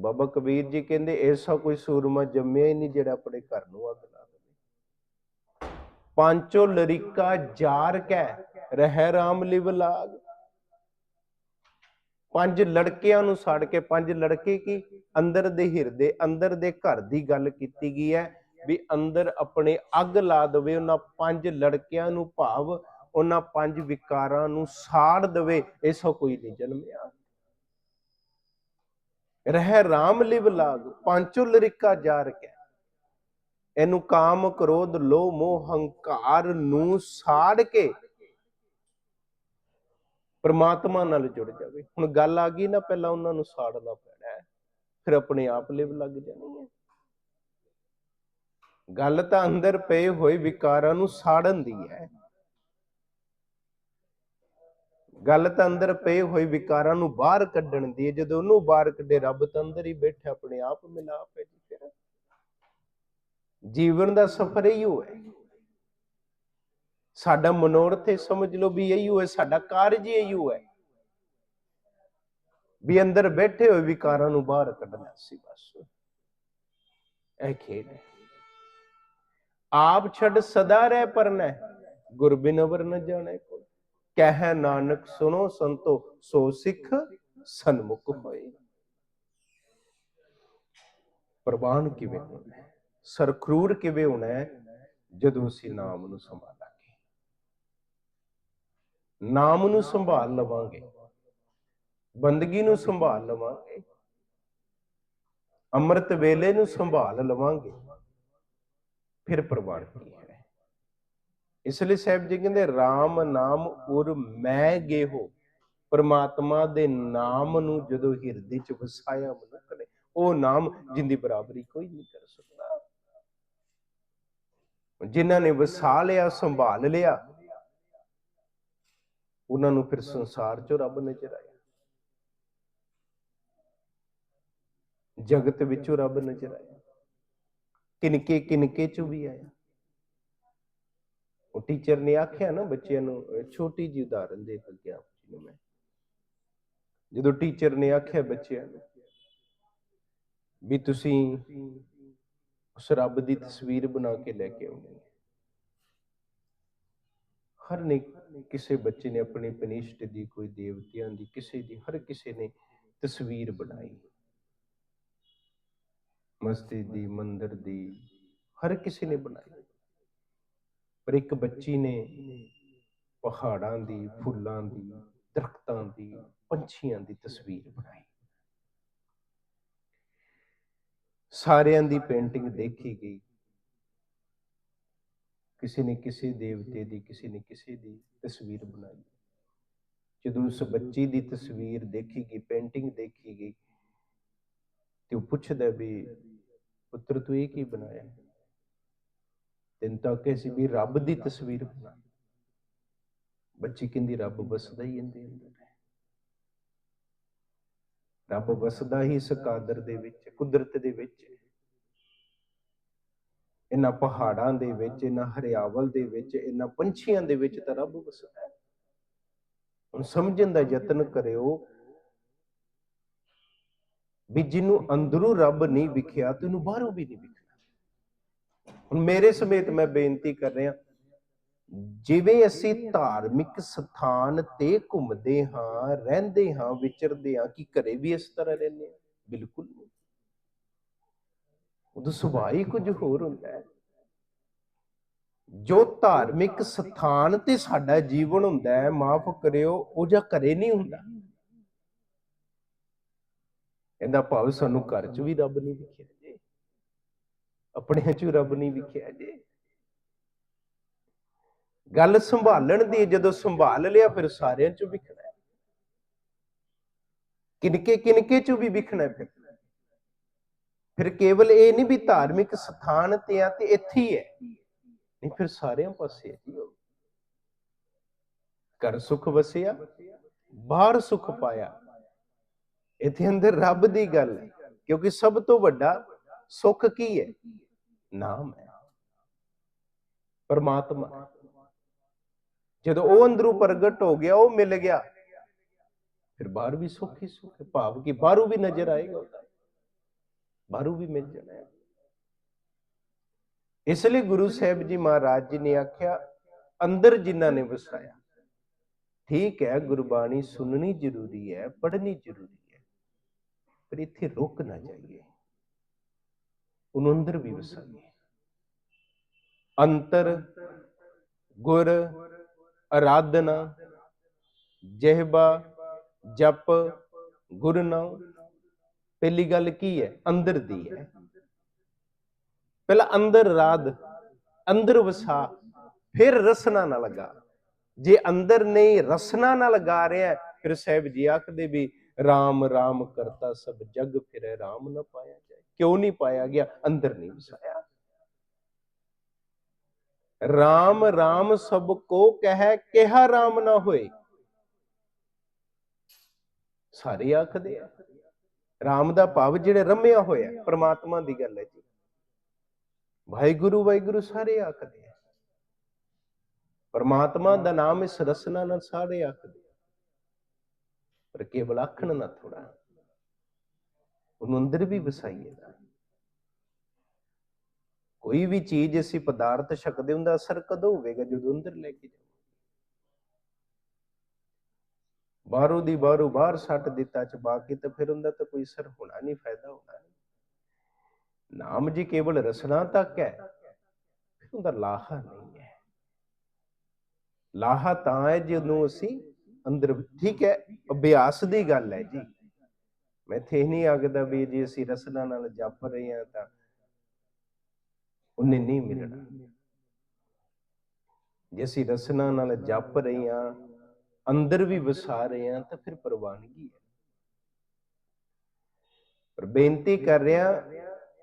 ਬਾਬਾ ਕਬੀਰ ਜੀ ਕਹਿੰਦੇ, ਐਸਾ ਕੋਈ ਸੂਰਮਾ ਜੰਮਿਆ ਹੀ ਨਹੀਂ ਜਿਹੜਾ ਆਪਣੇ ਘਰ ਨੂੰ ਅੱਗ ਲਾ ਪਾਂਚੋ ਲਰਿਕਾ ਜਾਰ ਕੈ, ਰਹਿ ਰਾਮ ਲਿਵ ਲਾਗ। ਪੰਜ ਲੜਕਿਆਂ ਨੂੰ ਸਾੜ ਕੇ, ਪੰਜ ਲੜਕੇ ਕੀ? ਅੰਦਰ ਦੇ ਹਿਰਦੇ, ਅੰਦਰ ਦੇ ਘਰ ਦੀ ਗੱਲ ਕੀਤੀ ਗਈ ਹੈ ਵੀ ਅੰਦਰ ਆਪਣੇ ਅੱਗ ਲਾ ਦੇਵੇ, ਉਹਨਾਂ ਪੰਜ ਲੜਕਿਆਂ ਨੂੰ ਭਾਵ ਉਹਨਾਂ ਪੰਜ ਵਿਕਾਰਾਂ ਨੂੰ ਸਾੜ ਦੇਵੇ ਐਸਾ ਕੋਈ ਨਹੀਂ ਜਨਮਿਆ। ਰਹਿ ਰਾਮ ਲਿਵ ਲਾਗ, ਪਾਂਚੋ ਲਰਿਕਾ ਜਾਰ ਕੇ ਇਹਨੂੰ ਕਾਮ, ਕ੍ਰੋਧ, ਲੋਭ, ਮੋਹ, ਹੰਕਾਰ ਨੂੰ ਸਾੜ ਕੇ ਪਰਮਾਤਮਾ ਨਾਲ ਜੁੜ ਜਾਵੇ। ਹੁਣ ਗੱਲ ਆ ਗਈ ਨਾ, ਪਹਿਲਾਂ ਉਹਨਾਂ ਨੂੰ ਸਾੜਨਾ ਪੈਣਾ ਹੈ, ਫਿਰ ਆਪਣੇ ਆਪ ਲਿਵ ਲੱਗ ਜਾਣੀ ਹੈ। ਗੱਲ ਤਾਂ ਅੰਦਰ ਪਏ ਹੋਏ ਵਿਕਾਰਾਂ ਨੂੰ ਸਾੜਨ ਦੀ ਹੈ। ਗੱਲ ਤਾਂ ਅੰਦਰ ਪਏ ਹੋਏ ਵਿਕਾਰਾਂ ਨੂੰ ਬਾਹਰ ਕੱਢਣ ਦੀ ਹੈ। ਜਦੋਂ ਉਹਨੂੰ ਬਾਹਰ ਕੱਢੇ, ਰੱਬ ਤਾਂ ਅੰਦਰ ਹੀ ਬੈਠਾ, ਆਪਣੇ ਆਪ ਮਿਲਾਪ ਹੈ ਜੀ ਫਿਰ। ਜੀਵਨ ਦਾ ਸਫ਼ਰ ਇਹੋ ਹੈ। ਸਾਡਾ ਮਨੋਰਥ ਇਹ ਸਮਝ ਲਓ ਵੀ ਇਹੀ ਹੈ, ਸਾਡਾ ਕਾਰਜ ਹੀ ਇਹੋ ਹੈ। ਵੀ ਅੰਦਰ ਬੈਠੇ ਹੋਏ ਵਿਕਾਰਾਂ ਨੂੰ ਬਾਹਰ ਕੱਢਣਾ ਸੀ ਬਸ। ਇਹ ਖੇਡ ਹੈ। ਆਪ ਛੱਡ ਸਦਾ ਰਹਿ ਪਰਨਾ ਗੁਰ ਬਿਨ ਅਵਰ ਨ ਜਾਣੇ ਕੋ ਕਹਿ ਨਾਨਕ ਸੁਣੋ ਸੰਤੋ, ਸੋ ਸਿੱਖ ਸਨਮੁਖ ਹੋਏ। ਪ੍ਰਵਾਨ ਕਿਵੇਂ ਹੋਣਾ ਸਰਖਰੂਰ ਕਿਵੇਂ ਹੋਣਾ ਜਦੋਂ ਅਸੀਂ ਨਾਮ ਨੂੰ ਸੰਭਾਲਾਂਗੇ। ਨਾਮ ਨੂੰ ਸੰਭਾਲ ਲਵਾਂਗੇ। ਬੰਦਗੀ ਨੂੰ ਸੰਭਾਲ ਲਵਾਂਗੇ। ਅੰਮ੍ਰਿਤ ਵੇਲੇ ਨੂੰ ਸੰਭਾਲ ਲਵਾਂਗੇ। ਫਿਰ ਪ੍ਰਵਾਨ ਕੀ ਹੈ। ਇਸ ਲਈ ਸਾਹਿਬ ਜੀ ਕਹਿੰਦੇ RAM ਨਾਮ ਉਰ ਮੈਂ ਗੇਹੋ ਪਰਮਾਤਮਾ ਦੇ ਨਾਮ ਨੂੰ ਜਦੋਂ ਹਿਰਦੇ ਚ ਵਸਾਇਆ ਮਨੁੱਖ ਨੇ, ਉਹ ਨਾਮ ਜਿੰਦੀ ਬਰਾਬਰੀ ਕੋਈ ਨਹੀਂ ਕਰ ਸਕਦਾ। ਜਿਨ੍ਹਾਂ ਨੇ ਵਸਾ ਲਿਆ, ਸੰਭਾਲ ਲਿਆ, ਉਹਨਾਂ ਨੂੰ ਫਿਰ ਸੰਸਾਰ ਚੋਂ ਰੱਬ ਨਜ਼ਰ ਆਇਆ ਜਗਤ ਵਿੱਚੋਂ ਰੱਬ ਨਜ਼ਰ ਆਇਆ ਕਿਨਕੇ ਕਿਨਕੇ ਚੋਂ ਵੀ ਆਇਆ। ਉਹ ਟੀਚਰ ਨੇ ਆਖਿਆ ਨਾ ਬੱਚਿਆਂ ਨੂੰ, ਛੋਟੀ ਜੀ ਉਦਾਹਰਨ ਦੇ ਲੱਗਿਆ ਜੀ ਨੂੰ ਮੈਂ। ਜਦੋਂ ਟੀਚਰ ਨੇ ਆਖਿਆ ਬੱਚਿਆਂ ਨੂੰ ਵੀ ਤੁਸੀਂ ਉਸ ਰੱਬ ਦੀ ਤਸਵੀਰ ਬਣਾ ਕੇ ਲੈ ਕੇ ਆਉਣੀ ਹੈ ਹਰ ਨੇ ਕਿਸੇ ਬੱਚੇ ਨੇ ਆਪਣੇ ਪਨਿਸ਼ਟ ਦੀ, ਕੋਈ ਦੇਵਤਿਆਂ ਦੀ, ਕਿਸੇ ਦੀ, ਹਰ ਕਿਸੇ ਨੇ ਤਸਵੀਰ ਬਣਾਈ। ਮਸਜਿਦ ਦੀ, ਮੰਦਿਰ ਦੀ, ਹਰ ਕਿਸੇ ਨੇ ਬਣਾਈ। ਪਰ ਇੱਕ ਬੱਚੀ ਨੇ ਪਹਾੜਾਂ ਦੀ, ਫੁੱਲਾਂ ਦੀ, ਦਰਖਤਾਂ ਦੀ, ਪੰਛੀਆਂ ਦੀ ਤਸਵੀਰ ਬਣਾਈ। ਸਾਰਿਆਂ ਦੀ ਪੇਂਟਿੰਗ ਦੇਖੀ ਗਈ। ਕਿਸੇ ਨੇ ਕਿਸੇ ਦੇਵਤੇ ਦੀ, ਕਿਸੇ ਨੇ ਕਿਸੇ ਦੀ ਤਸਵੀਰ ਬਣਾਈ। ਜਦੋਂ ਉਸ ਬੱਚੀ ਦੀ ਤਸਵੀਰ ਦੇਖੀ ਗਈ, ਪੇਂਟਿੰਗ ਦੇਖੀ ਗਈ, ਤੇ ਉਹ ਪੁੱਛਦਾ ਵੀ, ਪੁੱਤਰ, ਤੂੰ ਇਹ ਕੀ ਬਣਾਇਆ? ਤੈਨੂੰ ਤਾਂ ਕਿ ਸੀ ਵੀ ਰੱਬ ਦੀ ਤਸਵੀਰ ਬਣਾ। ਬੱਚੀ ਕਹਿੰਦੀ, ਰੱਬ ਵਸਦਾ ਹੀ ਇਹਦੇ ਅੰਦਰ। ਰੱਬ ਵਸਦਾ ਹੀ ਇਸ ਕਾਦਰ ਦੇ ਵਿੱਚ, ਕੁਦਰਤ ਦੇ ਵਿੱਚ, ਇਹਨਾਂ ਪਹਾੜਾਂ ਦੇ ਵਿੱਚ, ਇਹਨਾਂ ਹਰਿਆਵਲ ਦੇ ਵਿੱਚ, ਇਹਨਾਂ ਪੰਛੀਆਂ ਦੇ ਵਿੱਚ ਤਾਂ ਰੱਬ ਵਸਦਾ ਹੈ। ਹੁਣ ਸਮਝਣ ਦਾ ਯਤਨ ਕਰਿਓ ਵੀ ਜਿਹਨੂੰ ਅੰਦਰੋਂ ਰੱਬ ਨਹੀਂ ਵਿਖਿਆ, ਤੇ ਉਹਨੂੰ ਬਾਹਰੋਂ ਵੀ ਨਹੀਂ ਵਿਖਣਾ ਹੁਣ ਮੇਰੇ ਸਮੇਤ ਮੈਂ ਬੇਨਤੀ ਕਰ ਰਿਹਾ ਜਿਵੇਂ ਅਸੀਂ ਧਾਰਮਿਕ ਸਥਾਨ ਤੇ ਘੁੰਮਦੇ ਹਾਂ, ਰਹਿੰਦੇ ਹਾਂ, ਵਿਚਰਦੇ ਹਾਂ, ਕਿ ਘਰੇ ਵੀ ਇਸ ਤਰ੍ਹਾਂ ਰਹਿੰਦੇ ਹਾਂ? ਬਿਲਕੁਲ ਨਹੀਂ। ਉਦੋਂ ਸੁਭਾਅ ਹੀ ਕੁਝ ਹੋਰ ਹੁੰਦਾ ਹੈ। ਜੋ ਧਾਰਮਿਕ ਸਥਾਨ ਤੇ ਸਾਡਾ ਜੀਵਨ ਹੁੰਦਾ ਹੈ, ਮਾਫ ਕਰਿਓ, ਉਹ ਜਾਂ ਘਰੇ ਨਹੀਂ ਹੁੰਦਾ। ਇਹਦਾ ਭਾਵ ਸਾਨੂੰ ਘਰ 'ਚ ਵੀ ਰੱਬ ਨਹੀਂ ਵਿਖਿਆ ਜੇ, ਆਪਣੇ 'ਚ ਵੀ ਰੱਬ ਨਹੀਂ ਵਿਖਿਆ ਜੇ। ਗੱਲ ਸੰਭਾਲਣ ਦੀ, ਜਦੋਂ ਸੰਭਾਲ ਲਿਆ ਫਿਰ ਸਾਰਿਆਂ 'ਚ ਵਿਖਣਾ ਹੈ। ਕਿਨਕੇ ਕਿਨਕੇ 'ਚ ਵੀ ਵਿਖਣਾ ਫਿਰ। ਫਿਰ ਕੇਵਲ ਇਹ ਨਹੀਂ ਵੀ ਧਾਰਮਿਕ ਸਥਾਨ ਤੇ ਆ ਤੇ ਇੱਥੇ ਹੀ ਹੈ। ਨਹੀਂ ਫਿਰ ਸਾਰਿਆਂ ਪਾਸੇ ਹੈ ਜੀ ਘਰ ਸੁਖ ਵਸਿਆ, ਬਾਹਰ ਸੁਖ ਪਾਇਆ। ਇੱਥੇ ਅੰਦਰ ਰੱਬ ਦੀ ਗੱਲ ਹੈ, ਕਿਉਂਕਿ ਸਭ ਤੋਂ ਵੱਡਾ ਸੁੱਖ ਕੀ ਹੈ? ਨਾਮ ਹੈ। ਪਰਮਾਤਮਾ। ਜਦੋਂ ਉਹ ਅੰਦਰੋਂ ਪ੍ਰਗਟ ਹੋ ਗਿਆ, ਉਹ ਮਿਲ ਗਿਆ। ਫਿਰ ਬਾਹਰ ਵੀ ਸੁੱਖ ਹੀ ਸੁੱਖ ਭਾਵ ਕਿ ਬਾਹਰੋਂ ਵੀ ਨਜ਼ਰ ਆਏਗਾ ਉਹਦਾ। ਬਾਹਰੋਂ ਵੀ ਮਿਲ ਜਾਣਾ ਇਸ ਲਈ ਗੁਰੂ ਸਾਹਿਬ ਜੀ ਮਹਾਰਾਜ ਜੀ ਨੇ ਆਖਿਆ, ਅੰਦਰ ਜਿਨ੍ਹਾਂ ਨੇ ਵਸਾਇਆ, ਠੀਕ ਹੈ, ਗੁਰਬਾਣੀ ਸੁਣਨੀ ਜ਼ਰੂਰੀ ਹੈ, ਪੜ੍ਹਨੀ ਜ਼ਰੂਰੀ ਹੈ, ਪਰ ਇੱਥੇ ਰੁਕ ਨਾ ਜਾਈਏ। ਉਹਨੂੰ ਅੰਦਰ ਵੀ ਵਸਾਈਏ। ਅੰਤਰ, ਗੁਰ ਅਰਾਧਨਾ, ਜਿਹਬਾ, ਜਪ ਗੁਰਨਾਮ ਪਹਿਲੀ ਗੱਲ ਕੀ ਹੈ? ਅੰਦਰ ਦੀ ਹੈ। ਪਹਿਲਾਂ ਅੰਦਰ ਰਾਧ, ਅੰਦਰ ਵਸਾ, ਫਿਰ ਰਸਨਾ ਨਾ ਲਗਾ। ਜੇ ਅੰਦਰ ਨਹੀਂ ਰਸਨਾ ਨਾਲ ਲਗਾ ਰਿਹਾ, ਫਿਰ ਸਾਹਿਬ ਜੀ ਆਖਦੇ ਵੀ RAM RAM ਕਰਤਾ ਸਭ ਜਗ, ਫਿਰੇ RAM ਨਾ ਪਾਇਆ ਜਾਏ। ਕਿਉਂ ਨਹੀਂ ਪਾਇਆ ਗਿਆ? ਅੰਦਰ ਨਹੀਂ ਵਸਾਇਆ। RAM RAM ਸਭ ਕੋ ਕਹਿ, ਕਿਹਾ RAM ਨਾ ਹੋਏ। ਸਾਰੇ ਆਖਦੇ ਆ RAM ਦਾ ਭਾਵ ਜਿਹੜੇ ਰਮਿਆ ਹੋਇਆ, ਪ੍ਰਮਾਤਮਾ ਦੀ ਗੱਲ ਹੈ ਜੀ। ਵਾਹਿਗੁਰੂ ਵਾਹਿਗੁਰੂ ਸਾਰੇ ਆਖਦੇ ਆ। ਪਰਮਾਤਮਾ ਦਾ ਨਾਮ ਇਸ ਰਸਨਾ ਨਾਲ ਸਾਰੇ ਆਖਦੇ ਪਰ ਕੇਵਲ ਆਖਣ ਨਾ ਥੋੜਾ ਉਹਨੂੰ ਅੰਦਰ ਵੀ ਵਸਾਈਏ ਨਾ। ਕੋਈ ਵੀ ਚੀਜ਼ ਅਸੀਂ ਪਦਾਰਥ ਛਕਦੇ ਹੁੰਦਾ, ਅਸਰ ਕਦੋਂ ਹੋਵੇਗਾ ਜਦੋਂ ਅੰਦਰ ਲੈ ਕੇ ਜਾਵਾਂਗੇ? ਬਾਹਰੋਂ ਦੀ ਬਾਹਰੋਂ ਬਾਹਰ ਸੱਟ ਦਿੱਤਾ ਚਬਾ ਕੇ ਤਾਂ ਫਿਰ ਉਹਦਾ ਤਾਂ ਕੋਈ ਅਸਰ ਹੋਣਾ ਨਹੀਂ, ਫਾਇਦਾ ਹੋਣਾ ਨਹੀਂ। ਨਾਮ ਜੀ ਕੇਵਲ ਰਸਨਾ ਤੱਕ ਹੈ ਉਹਦਾ ਲਾਹਾ ਨਹੀਂ ਹੈ। ਲਾਹਾ ਤਾਂ ਹੈ ਜਦੋਂ ਅਸੀਂ ਅੰਦਰ, ਠੀਕ ਹੈ, ਅਭਿਆਸ ਦੀ ਗੱਲ ਹੈ ਜੀ। ਮੈਂ ਇੱਥੇ ਨਹੀਂ ਆਖਦਾ ਵੀ ਜੇ ਅਸੀਂ ਰਸਨਾ ਨਾਲ ਜਪ ਰਹੇ ਹਾਂ ਤਾਂ ਉਹਨੇ ਨਹੀਂ ਮਿਲਣਾ। ਜੇ ਅਸੀਂ ਰਸਨਾ ਨਾਲ ਜਪ ਰਹੇ ਹਾਂ ਅੰਦਰ ਵੀ ਵਸਾ ਰਹੇ ਹਾਂ ਤਾਂ ਫਿਰ ਪ੍ਰਵਾਨਗੀ ਹੈ। ਪਰ ਬੇਨਤੀ ਕਰ ਰਿਹਾ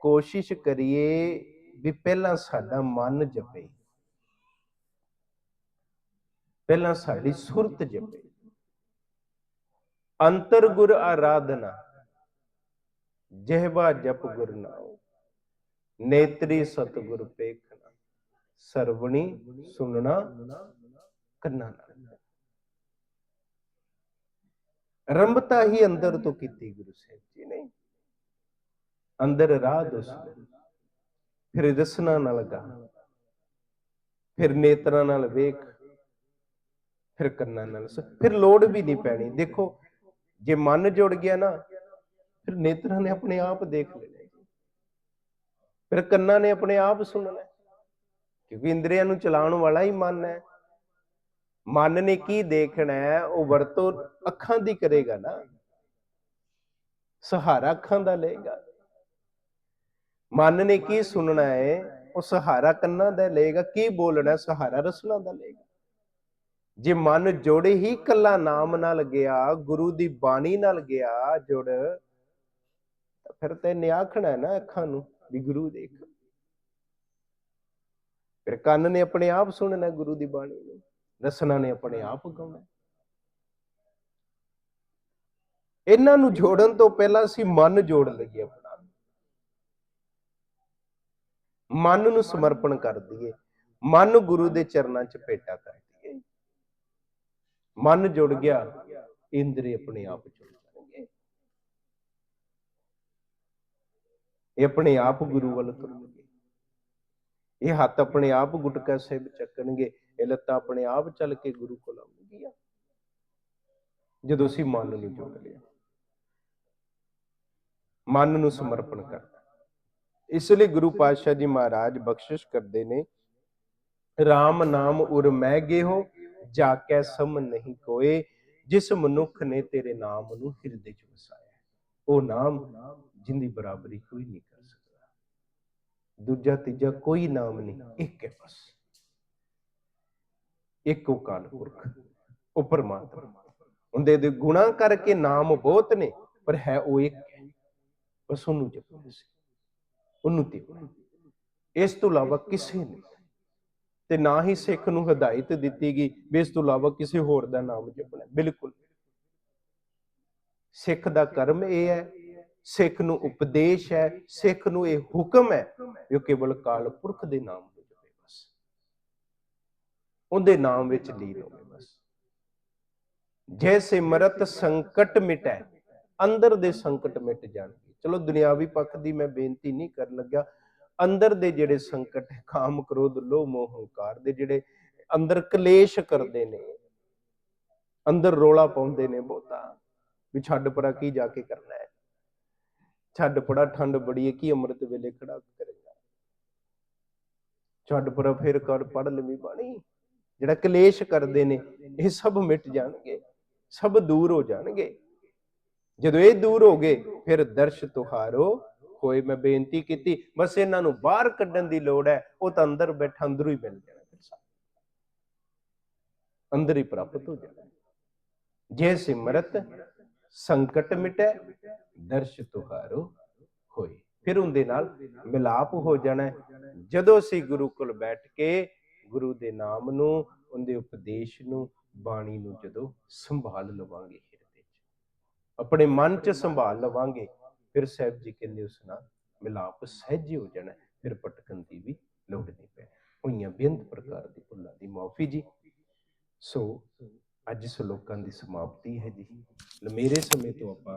ਕੋਸ਼ਿਸ਼ ਕਰੀਏ ਵੀ ਪਹਿਲਾਂ ਸਾਡਾ ਮਨ ਜਪੇ। ਪਹਿਲਾਂ ਸਾਡੀ ਸੁਰਤ ਜਪੇ। ਅੰਤਰ ਗੁਰ ਆਰਾਧਨਾ ਜਿਹਵਾ ਜਪ ਗੁਰ ਨਾਉ। ਨੇਤਰੀ ਸਤਗੁਰ ਪੇਖਣਾ ਸਰਵਣੀ ਸੁਣਨਾ ਕੰਨਾਂ ਨਾਲ। ਰੰਭਤਾ ਹੀ ਅੰਦਰ ਤੋਂ ਕੀਤੀ ਗੁਰੂ ਸਾਹਿਬ ਜੀ ਨੇ। ਅੰਦਰ ਰਾਹ ਦਸ ਫਿਰ ਰਸਨਾ ਨਾਲ ਗਾ। ਫਿਰ ਨੇਤਰਾਂ ਨਾਲ ਵੇਖ। ਫਿਰ ਕੰਨਾਂ ਨਾਲ। ਫਿਰ ਲੋੜ ਵੀ ਨਹੀਂ ਪੈਣੀ। ਦੇਖੋ ਜੇ ਮਨ ਜੁੜ ਗਿਆ ਨਾ ਫਿਰ ਨੇਤਰਾਂ ਨੇ ਆਪਣੇ ਆਪ ਦੇਖ ਲੈਣਾ। ਫਿਰ ਕੰਨਾਂ ਨੇ ਆਪਣੇ ਆਪ ਸੁਣਨਾ ਕਿਉਂਕਿ ਇੰਦਰੀਆਂ ਨੂੰ ਚਲਾਉਣ ਵਾਲਾ ਹੀ ਮਨ ਹੈ। ਮਨ ਨੇ ਕੀ ਦੇਖਣਾ ਹੈ, ਉਹ ਵਰਤੋਂ ਅੱਖਾਂ ਦੀ ਕਰੇਗਾ ਨਾ। ਸਹਾਰਾ ਅੱਖਾਂ ਦਾ ਲਏਗਾ। ਮਨ ਨੇ ਕੀ ਸੁਣਨਾ ਹੈ, ਉਹ ਸਹਾਰਾ ਕੰਨਾਂ ਦਾ ਲਏਗਾ। ਕੀ ਬੋਲਣਾ ਸਹਾਰਾ ਰਸਨਾ ਦਾ ਲਏਗਾ। ਜੇ ਮਨ ਜੋੜੇ ਹੀ ਕੱਲਾ ਨਾਮ ਨਾਲ ਗਿਆ, ਗੁਰੂ ਦੀ ਬਾਣੀ ਨਾਲ ਗਿਆ ਜੁੜ ਫਿਰ ਤੇ ਨਿਆਖਣਾ ਨਾ ਅੱਖਾਂ ਨੂੰ। ਵੀ ਗੁਰੂ ਦੇਖ। ਫਿਰ ਕੰਨ ਨੇ ਆਪਣੇ ਆਪ ਸੁਣਨਾ ਗੁਰੂ ਦੀ ਬਾਣੀ ਨੂੰ, ਰਸਨਾ ਨੇ ਆਪਣੇ ਆਪ ਗਾਉਣਾ। ਇਹਨਾਂ ਨੂੰ ਜੋੜਨ ਤੋਂ ਪਹਿਲਾਂ ਅਸੀਂ ਮਨ ਜੋੜ ਲਈਏ ਆਪਣਾ। ਮਨ ਨੂੰ ਸਮਰਪਣ ਕਰ ਦਈਏ। ਮਨ ਗੁਰੂ ਦੇ ਚਰਨਾਂ 'ਚ ਭੇਟਾ ਕਰ ਦਈਏ। ਮਨ ਜੁੜ ਗਿਆ, ਇੰਦਰੀ ਆਪਣੇ ਆਪ ਜੁੜ ਜਾਣਗੇ ਇਹ ਆਪਣੇ ਆਪ ਗੁਰੂ ਵੱਲ ਤੁਰਨਗੇ। ਇਹ ਹੱਥ ਆਪਣੇ ਆਪ ਗੁਟਕਾ ਸਾਹਿਬ ਚੱਕਣਗੇ। ਇਹ ਲੱਤਾਂ ਆਪਣੇ ਆਪ ਚੱਲ ਕੇ ਗੁਰੂ ਕੋਲ ਆਉਣਗੀਆਂ। ਜਦੋਂ ਅਸੀਂ ਮਨ ਨੂੰ ਜੋੜ ਲਿਆ। ਮਨ ਨੂੰ ਸਮਰਪਣ ਕਰਦਾ ਇਸ ਲਈ ਗੁਰੂ ਪਾਤਸ਼ਾਹ ਜੀ ਮਹਾਰਾਜ ਬਖਸ਼ਿਸ਼ ਕਰਦੇ ਨੇ RAM ਨਾਮ ਉਰ ਮੈਂ ਗੇਹੋ ਜਾ ਕੈ ਸਮ ਨਹੀਂ ਕੋਏ, ਜਿਸ ਮਨੁੱਖ ਨੇ ਤੇਰੇ ਨਾਮ ਨੂੰ ਹਿਰਦੇ ਚ ਵਸਾਇਆ ਉਹ ਨਾਮ ਜਿੰਦੀ ਬਰਾਬਰੀ ਕੋਈ ਨਹੀਂ ਕਰ ਸਕਦਾ। ਦੂਜਾ, ਤੀਜਾ ਕੋਈ ਨਾਮ ਨਹੀਂ, ਇੱਕ ਹੈ ਬਸ। ਇੱਕ ਉਹ ਕਾਲ ਪੁਰਖ, ਉਹ ਪਰਮਾਤਮਾ। ਉਹਦੇ ਦੇ ਗੁਣਾ ਕਰਕੇ ਨਾਮ ਬਹੁਤ ਨੇ, ਪਰ ਹੈ ਉਹ ਇੱਕ ਹੈ। ਬਸ ਉਹਨੂੰ ਜਪਣਾ ਸੀ ਉਹਨੂੰ ਤੇ ਇਸ ਤੋਂ ਇਲਾਵਾ ਕਿਸੇ ਨੇ ਤੇ ਨਾ ਹੀ ਸਿੱਖ ਨੂੰ ਹਦਾਇਤ ਦਿੱਤੀ ਗਈ ਵੀ ਇਸ ਤੋਂ ਇਲਾਵਾ ਕਿਸੇ ਹੋਰ ਦਾ ਨਾਮ ਜਪਣਾ। ਬਿਲਕੁਲ। ਸਿੱਖ ਦਾ ਕਰਮ ਇਹ ਹੈ ਸਿੱਖ ਨੂੰ ਉਪਦੇਸ਼ ਹੈ, ਸਿੱਖ ਨੂੰ ਇਹ ਹੁਕਮ ਹੈ ਜੋ ਕੇਵਲ ਕਾਲ ਪੁਰਖ ਦੇ ਨਾਮ ਨੂੰ ਜਪੇ ਬਸ। ਉਹਦੇ ਨਾਮ ਵਿੱਚ ਲੀਨ ਹੋਵੇ ਬਸ। ਜੈਸੇ ਸਿਮਰਤ ਸੰਕਟ ਮਿਟੈ, ਅੰਦਰ ਦੇ ਸੰਕਟ ਮਿਟ ਜਾਣਗੇ। ਚਲੋ ਦੁਨਿਆਵੀ ਪੱਖ ਦੀ ਮੈਂ ਬੇਨਤੀ ਨਹੀਂ ਕਰਨ ਲੱਗਾ ਅੰਦਰ ਦੇ ਜਿਹੜੇ ਸੰਕਟ ਹੈ, ਕਾਮ, ਕ੍ਰੋਧ, ਲੋਭ, ਮੋਹ, ਹੰਕਾਰ ਦੇ ਜਿਹੜੇ ਅੰਦਰ ਕਲੇਸ਼ ਕਰਦੇ ਨੇ, ਅੰਦਰ ਰੋਲਾ ਪਾਉਂਦੇ ਨੇ ਬਹੁਤਾ, ਵੀ ਛੱਡ ਪਰਾ ਕੀ ਜਾ ਕੇ ਕਰਨਾ ਹੈ। ਛੱਡ ਪੜਾ, ਠੰਡ ਬੜੀ ਹੈ ਕੀ ਅੰਮ੍ਰਿਤ ਵੇਲੇ ਖੜਾ ਕਰੇਗਾ? ਛੱਡ ਪੜਾ, ਫਿਰ ਕਰ ਪੜ ਲਵੀ ਬਾਣੀ। ਜਿਹੜਾ ਕਲੇਸ਼ ਕਰਦੇ ਨੇ, ਇਹ ਸਭ ਮਿਟ ਜਾਣਗੇ, ਸਭ ਦੂਰ ਹੋ ਜਾਣਗੇ। ਜਦੋਂ ਇਹ ਦੂਰ ਹੋ ਗਏ, ਫਿਰ ਦਰਸ਼ ਤੁਹਾਰੋ। ਹੋਏ ਮੈਂ ਬੇਨਤੀ ਕੀਤੀ, ਬਸ ਇਹਨਾਂ ਨੂੰ ਬਾਹਰ ਕੱਢਣ ਦੀ ਲੋੜ ਹੈ, ਉਹ ਤਾਂ ਅੰਦਰ ਬੈਠਾ, ਅੰਦਰੋਂ ਹੀ ਮਿਲ ਜਾਣਾ ਫਿਰ ਅੰਦਰ ਹੀ ਪ੍ਰਾਪਤ ਹੋ ਜਾਣਾ। ਜੇ ਸਿਮਰਤ ਸੰਕਟ ਮਿਟੈ, ਦਰਸ਼ ਤੁਹਾਰੋ ਹੋਏ। ਫਿਰ ਉਹਦੇ ਨਾਲ ਮਿਲਾਪ ਹੋ ਜਾਣਾ। ਜਦੋਂ ਅਸੀਂ ਗੁਰੂ ਕੋਲ ਬੈਠ ਕੇ ਗੁਰੂ ਦੇ ਨਾਮ ਨੂੰ, ਉਹਦੇ ਉਪਦੇਸ਼ ਨੂੰ, ਬਾਣੀ ਨੂੰ ਜਦੋਂ ਸੰਭਾਲ ਲਵਾਂਗੇ ਹਿਰਦੇ 'ਚ, ਆਪਣੇ ਮਨ 'ਚ ਸੰਭਾਲ ਲਵਾਂਗੇ, ਫਿਰ ਸਾਹਿਬ ਜੀ ਕਹਿੰਦੇ ਉਸ ਨਾਲ ਮਿਲਾਪ ਸਹਿਜ ਹੋ ਜਾਣਾ। ਫਿਰ ਭਟਕਣ ਦੀ ਵੀ ਲੋੜ ਨਹੀਂ ਪੈ ਹੋਈਆਂ ਬੇਅੰਤ ਪ੍ਰਕਾਰ ਦੀ ਭੁੱਲਾਂ ਦੀ ਮਾਫੀ ਜੀ। ਸੋ ਅੱਜ ਸਲੋਕਾਂ ਦੀ ਸਮਾਪਤੀ ਹੈ ਜੀ। ਲਮੇਰੇ ਸਮੇਂ ਤੋਂ ਆਪਾਂ